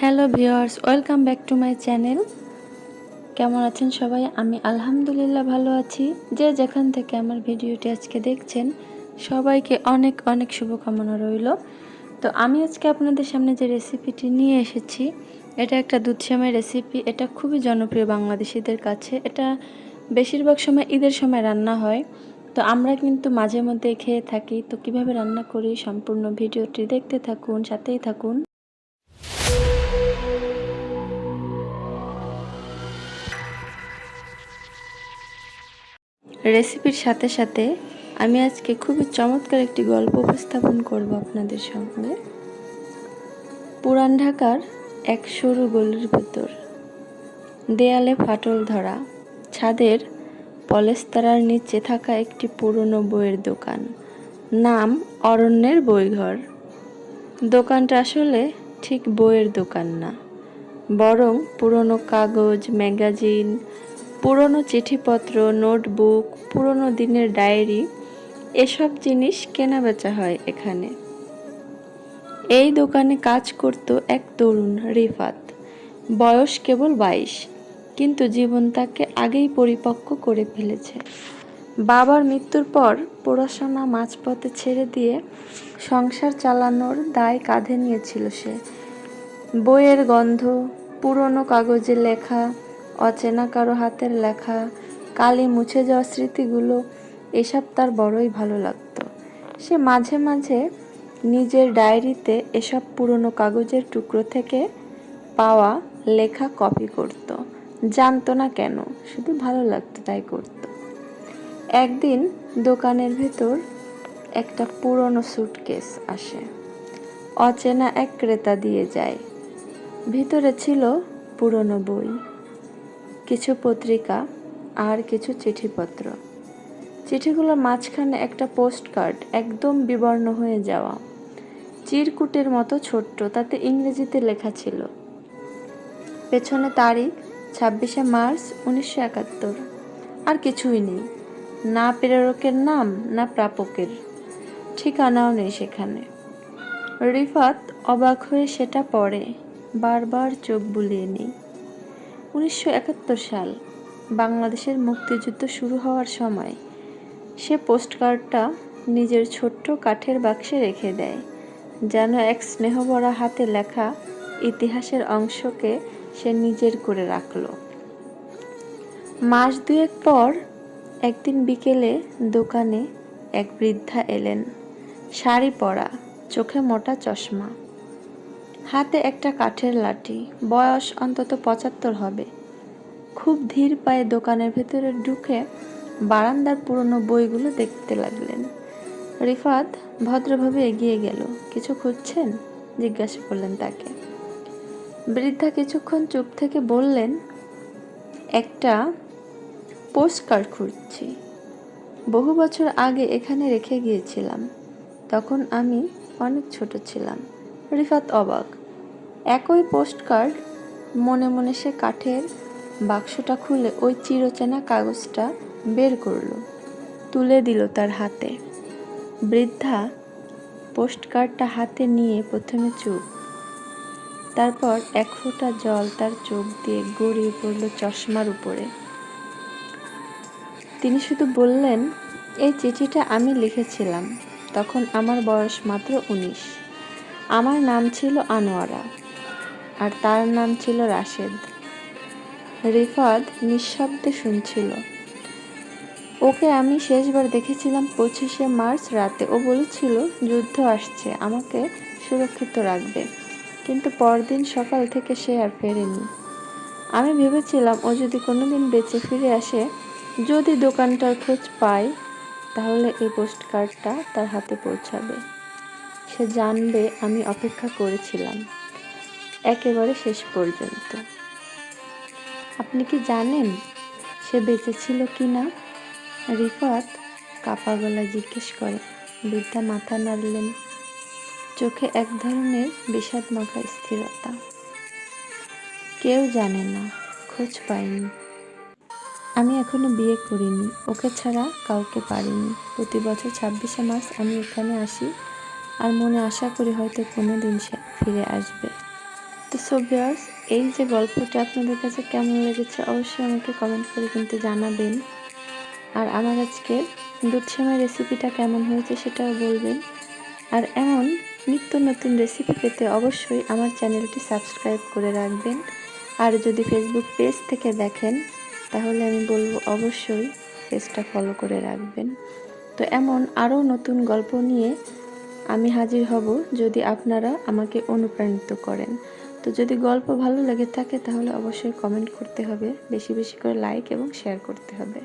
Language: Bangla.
Hello viewers, welcome back to my channel. কেমন আছেন সবাই? আমি আলহামদুলিল্লাহ ভালো আছি। যে যেখান থেকে আমার ভিডিওটি আজকে দেখছেন, সবাইকে অনেক অনেক শুভকামনা রইল। তো আমি আজকে আপনাদের সামনে যে রেসিপিটি নিয়ে এসেছি, এটা একটা দুধ শ্যামের রেসিপি এটা খুবই জনপ্রিয় বাংলাদেশিদের কাছে। এটা বেশিরভাগ সময় ঈদের সময় রান্না হয়। তো আমরা কিন্তু মাঝে মধ্যে খেয়ে থাকি। তো কীভাবে রান্না করি, সম্পূর্ণ ভিডিওটি দেখতে থাকুন, সাথেই থাকুন। রেসিপির সাথে সাথে আমি আজকে খুবই চমৎকার একটি গল্প উপস্থাপন করব আপনাদের সঙ্গে। পুরান ঢাকার এক সরু গলির ভেতর, দেয়ালে ফাটল ধরা, ছাদের পলেস্তারার নিচে থাকা একটি পুরনো বইয়ের দোকান, নাম অরণ্যের বইঘর। দোকানটা আসলে ঠিক বইয়ের দোকান না, বরং পুরনো কাগজ, ম্যাগাজিন পুরনো চিঠিপত্র, নোটবুক, পুরনো দিনের ডায়েরি, এসব জিনিস কেনা বেচা হয় এখানে। এই দোকানে কাজ করত এক তরুণ, রিফাত। বয়স কেবল বাইশ, কিন্তু জীবন তাকে আগেই পরিপক্ক করে ফেলেছে। বাবার মৃত্যুর পর পড়াশোনা মাঝপথে ছেড়ে দিয়ে সংসার চালানোর দায় কাঁধে নিয়েছিল সে। বইয়ের গন্ধ, পুরনো কাগজে লেখা অচেনা কারও হাতের লেখা, কালি মুছে যাওয়া স্মৃতিগুলো, এসব তার বড়ই ভালো লাগতো। সে মাঝে মাঝে নিজের ডায়েরিতে এসব পুরনো কাগজের টুকরো থেকে পাওয়া লেখা কপি করত। জানতো না কেন, শুধু ভালো লাগতো তাই করত। একদিন দোকানের ভেতর একটা পুরনো সুটকেস আসে। অচেনা এক ক্রেতা দিয়ে যায়। ভিতরে ছিল পুরনো বই। কিছু পত্রিকা আর কিছু চিঠিপত্র। চিঠিগুলোর মাঝখানে একটা পোস্ট কার্ড একদম বিবর্ণ হয়ে যাওয়া। চিরকুটের মতো ছোট্ট, তাতে ইংরেজিতে লেখা ছিল। পেছনে তারিখ, ছাব্বিশে মার্চ উনিশশো একাত্তর। আর কিছুই নেই। না প্রেরকের নাম, না প্রাপকের। ঠিকানাও নেই সেখানে। রিফাত অবাক হয়ে সেটা পড়ে, বারবার চোখ বুলিয়ে নেই। উনিশশো একাত্তর সাল বাংলাদেশের মুক্তিযুদ্ধ শুরু হওয়ার সময় সে পোস্টকার্ডটা নিজের ছোট্ট কাঠের বাক্সে রেখে দেয়, যেন এক স্নেহবরা হাতে লেখা ইতিহাসের অংশকে সে নিজের করে রাখল। মাস দুয়েক পর একদিন বিকেলে দোকানে এক বৃদ্ধা এলেন, শাড়ি পরা, চোখে মোটা চশমা। হাতে একটা কাঠের লাঠি, বয়স অন্তত পঁচাত্তর হবে। খুব ধীর পায়ে দোকানের ভেতরে ঢুকে বারান্দার পুরনো বইগুলো দেখতে লাগলেন। রিফাত ভদ্রভাবে এগিয়ে গেল। কিছু খুঁজছেন? জিজ্ঞাসা করলেন তাকে। বৃদ্ধা কিছুক্ষণ চুপ থেকে বললেন, একটা পোস্ট কার্ড খুঁজছি। বহু বছর আগে এখানে রেখে গিয়েছিলাম। তখন আমি অনেক ছোট ছিলাম। রিফাত অবাক। একই পোস্ট কার্ড মনে মনে সে কাঠের বাক্সটা খুলে ওই চিরচেনা কাগজটা বের করল, তুলে দিল তার হাতে। বৃদ্ধা পোস্ট কার্ডটা হাতে নিয়ে প্রথমে চুপ। তারপর এক ফোঁটা জল তার চোখ দিয়ে গড়িয়ে পড়ল চশমার উপরে। তিনি শুধু বললেন, এই চিঠিটা আমি লিখেছিলাম, তখন আমার বয়স মাত্র উনিশ। আমার নাম ছিল আনোয়ারা, আর তার নাম ছিল রাশেদ। রিফাদ নিঃশব্দে শুনছিল। ওকে আমি শেষবার দেখেছিলাম পঁচিশে মার্চ রাতে। ও বলেছিল, যুদ্ধ আসছে, আমাকে সুরক্ষিত রাখবে। কিন্তু পরদিন সকাল থেকে সে আর ফেরেনি। আমি ভেবেছিলাম, ও যদি কোনোদিন বেঁচে ফিরে আসে, যদি দোকানটার খোঁজ পায়, তাহলে এই পোস্ট কার্ডটা তার হাতে পৌঁছাবে। সে জানবে আমি অপেক্ষা করেছিলাম, একেবারে শেষ পর্যন্ত। আপনি কি জানেন সে বেঁচে ছিল কি না রিফাত কাপা গলা জিজ্ঞেস করে। বৃদ্ধা মাথা নাড়লেন। চোখে এক ধরনের বিষাদ মাখা স্থিরতা। কেউ জানে না, খোঁজ পাইনি। আমি এখনও বিয়ে করিনি, ওকে ছাড়া কাউকে পারিনি। প্রতি বছর ছাব্বিশে মাস আমি এখানে আসি। আর মনে আশা করি হয়তো কোনো দিন সে ফিরে আসবে। তো সো ভিউয়ার্স এই যে গল্পটা আপনাদের কাছে কেমন লেগেছে অবশ্যই আমাকে কমেন্ট করে কিন্তু জানাবেন। আর আমার আজকের দুধ সেমাই রেসিপিটা কেমন হয়েছে সেটাও বলবেন। আর এমন নিত্য নতুন রেসিপি পেতে অবশ্যই আমার চ্যানেলটি সাবস্ক্রাইব করে রাখবেন। আর যদি ফেসবুক পেজ থেকে দেখেন, তাহলে আমি বলব অবশ্যই পেজটা ফলো করে রাখবেন। তো এমন আরও নতুন গল্প নিয়ে আমি হাজির হব যদি আপনারা আমাকে অনুপ্রাণিত করেন। তো যদি গল্প ভালো লেগে থাকে তাহলে অবশ্যই কমেন্ট করতে হবে, বেশি বেশি করে লাইক এবং শেয়ার করতে হবে।